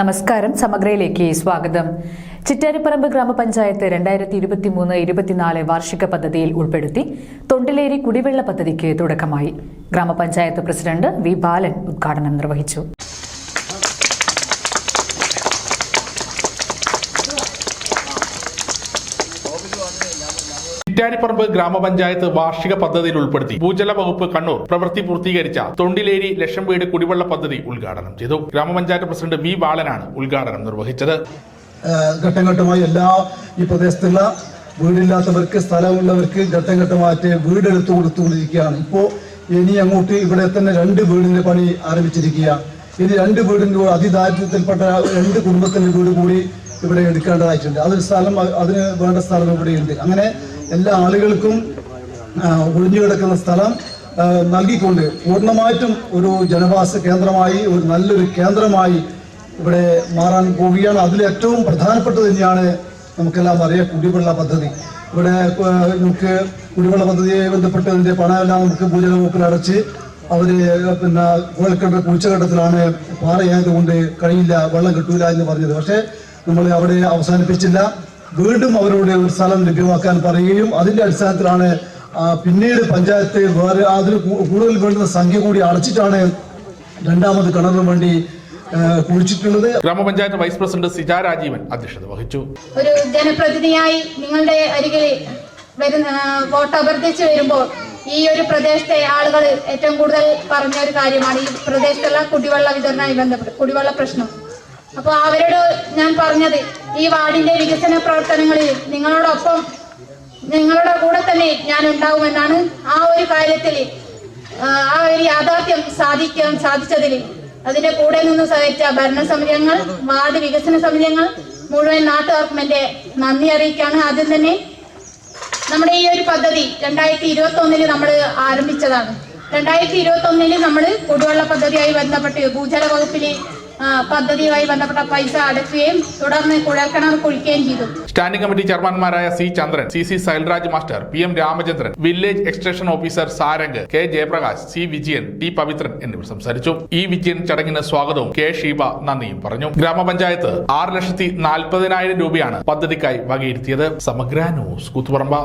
നമസ്കാരം സമഗ്രയിലേക്ക് സ്വാഗതം. ചിറ്റാരിപ്പറമ്പ് ഗ്രാമപഞ്ചായത്ത് രണ്ടായിരത്തി ഇരുപത്തിമൂന്ന് ഇരുപത്തിനാല് വാർഷിക പദ്ധതിയിൽ ഉൾപ്പെടുത്തി തൊണ്ടിലേരി കുടിവെള്ള പദ്ധതിക്ക് തുടക്കമായി. ഗ്രാമപഞ്ചായത്ത് പ്രസിഡന്റ് വി ബാലൻ ഉദ്ഘാടനം നിർവഹിച്ചു. ചിറ്റാരിപ്പറമ്പ് ഗ്രാമപഞ്ചായത്ത് വാർഷിക പദ്ധതിയിൽ ഉൾപ്പെടുത്തി ഭൂജല വകുപ്പ് കണ്ണൂർ പ്രവൃത്തി പൂർത്തീകരിച്ച തൊണ്ടിലേരി ലക്ഷം വീട് കുടിവെള്ള പദ്ധതി ഉദ്ഘാടനം ചെയ്തു. ഗ്രാമപഞ്ചായത്ത് പ്രസിഡന്റ് വി ബാലനാണ് ഉദ്ഘാടനം നിർവഹിച്ചത്. ഘട്ടം ഘട്ടമായി എല്ലാ ഈ പ്രദേശത്തുള്ള വീടില്ലാത്തവർക്ക് സ്ഥലമുള്ളവർക്ക് ഘട്ടം ഘട്ടമായിട്ട് വീടെടുത്തു കൊടുത്തുകൊണ്ടിരിക്കുകയാണ്. ഇപ്പോ ഇനി അങ്ങോട്ട് ഇവിടെ തന്നെ രണ്ട് വീടിന്റെ പണി ആരംഭിച്ചിരിക്കുകയാണ് ഇനി രണ്ട് വീടിന്റെ കൂടെ അതിദാരിദ്ര്യത്തിൽപ്പെട്ട രണ്ട് കുടുംബത്തിന്റെ വീട് കൂടി ഇവിടെ എടുക്കേണ്ടതായിട്ടുണ്ട്. അതൊരു സ്ഥലം അതിന് വേണ്ട സ്ഥലം ഇവിടെയുണ്ട് അങ്ങനെ എല്ലാ ആളുകൾക്കും ഒഴിഞ്ഞു കിടക്കുന്ന സ്ഥലം നൽകിക്കൊണ്ട് പൂർണമായിട്ടും ഒരു ജനവാസ കേന്ദ്രമായി ഒരു നല്ലൊരു കേന്ദ്രമായി ഇവിടെ മാറാൻ പോവുകയാണ്. അതിലേറ്റവും പ്രധാനപ്പെട്ടത് തന്നെയാണ് നമുക്കെല്ലാം അറിയാം കുടിവെള്ള പദ്ധതി. ഇവിടെ നമുക്ക് കുടിവെള്ള പദ്ധതിയെ ബന്ധപ്പെട്ട് അതിന്റെ പണമെല്ലാം നമുക്ക് ഭൂജല വകുപ്പിൽ അടച്ച് അവർ പിന്നെ കുഴൽക്കിണർ കുഴിച്ചഘട്ടത്തിലാണ് പാറയായതുകൊണ്ട് കഴിയില്ല വെള്ളം കിട്ടൂല എന്ന് പറഞ്ഞത്. പക്ഷേ നമ്മൾ അവിടെ അവസാനിപ്പിച്ചില്ല. വീണ്ടും അവരോട് ഒരു സ്ഥലം ലഭ്യമാക്കാൻ പറയുകയും അതിന്റെ അടിസ്ഥാനത്തിലാണ് പിന്നീട് പഞ്ചായത്ത് വേറെ അതിന് കൂ- കൂടുതൽ വേണ്ടുന്ന സംഖ്യ കൂടി അടച്ചിട്ടാണ് രണ്ടാമത് കിണറിന് വേണ്ടി കുഴിച്ചിട്ടുള്ളത്. ഗ്രാമപഞ്ചായത്ത് വൈസ് പ്രസിഡന്റ് സിജ രാജീവൻ അധ്യക്ഷത വഹിച്ചു. ഒരു ജനപ്രതിനിധിയായി നിങ്ങളുടെ അരികിൽ വരുന്ന വോട്ട് അഭ്യർത്ഥിച്ചു വരുമ്പോൾ ഈ ഒരു പ്രദേശത്തെ ആളുകൾ ഏറ്റവും കൂടുതൽ പറഞ്ഞ ഒരു കാര്യമാണ് ഈ പ്രദേശത്തുള്ള കുടിവെള്ള വിതരണമായി ബന്ധപ്പെട്ട് കുടിവെള്ള പ്രശ്നം. അപ്പോൾ അവരോട് ഞാൻ പറഞ്ഞത് ഈ വാർഡിന്റെ വികസന പ്രവർത്തനങ്ങളിൽ നിങ്ങളോടൊപ്പം നിങ്ങളുടെ കൂടെ തന്നെ ഞാൻ ഉണ്ടാവുമെന്നാണ് ആ ഒരു കാര്യത്തിൽ ആ, ഒരു യാഥാർത്ഥ്യം സാധിക്കാൻ സാധിച്ചതിൽ അതിന്റെ കൂടെ നിന്ന് സഹകരിച്ച ഭരണസമിതിയങ്ങൾ വാർഡ് വികസന സമിതിയങ്ങൾ മുഴുവൻ നാട്ടുകാർക്കും എന്റെ നന്ദി അറിയിക്കുകയാണ് ആദ്യം തന്നെ നമ്മുടെ ഈ ഒരു പദ്ധതി രണ്ടായിരത്തി ഇരുപത്തി ഒന്നിൽ നമ്മൾ ആരംഭിച്ചതാണ്. രണ്ടായിരത്തി ഇരുപത്തി ഒന്നിൽ നമ്മൾ കുടിവെള്ള പദ്ധതിയായി ബന്ധപ്പെട്ട് ഭൂജല വകുപ്പിൽ ആ, പദ്ധതിയുമായി ബന്ധപ്പെട്ട പൈസ അടയ്ക്കുകയും തുടർന്ന് കുഴൽക്കിണർ കുഴിക്കുകയും ചെയ്തു. Standing committee ചെയർമാൻമാരായ C Chandran C C Sailraj master P M Ramachandran village extension officer Sarang K Jayaprakash C Vijayan T Pavithran എന്നിവർ സംസാരിച്ചു. ഇ വിജയൻ ചടങ്ങിന് സ്വാഗതവും കെ ഷീബ നന്ദിയും പറഞ്ഞു. ഗ്രാമപഞ്ചായത്ത് ആറ് ലക്ഷത്തി നാൽപ്പതിനായിരം രൂപയാണ് പദ്ധതിക്കായി വകയിരുത്തിയത്. സമഗ്ര ന്യൂസ് കൂത്തുപറമ്പ.